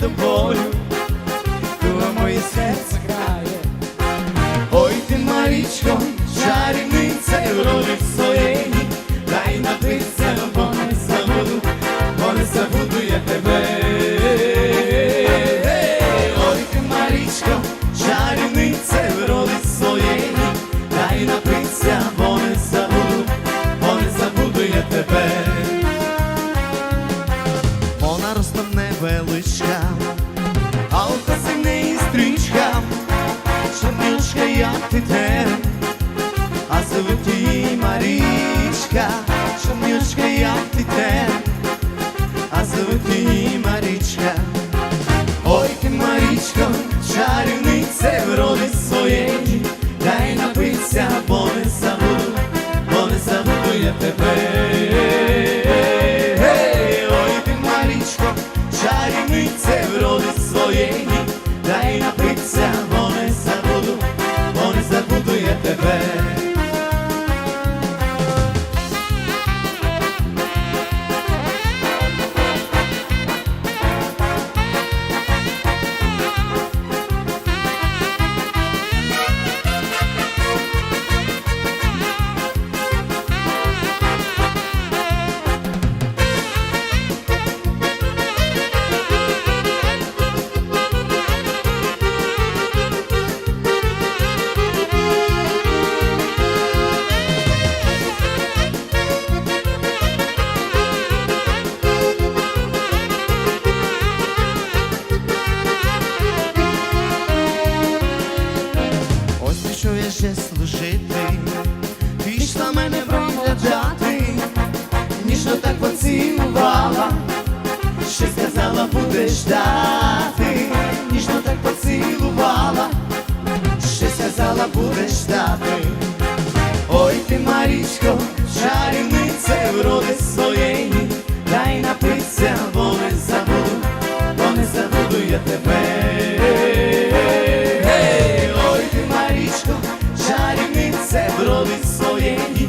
тобою, то моє серце грає. Ой ти, Марічко, чарівниця в ролі Чарівниця в ролі своєї, дай напитися, бо не забуду, бо не забуду я тебе. Ой ти, чарівниця в ролі своєї, дай напитися, Я ще служити, пішла мене проглядати, ніжно так поцілувала, ще сказала, будеш ждати, ніжно так поцілувала, ще сказала, будеш ждати. Ой ти, Марічко, чарівниця в роди своєї, дай напитися, бо не забуду, бо не забуду я тебе. Роди своєї,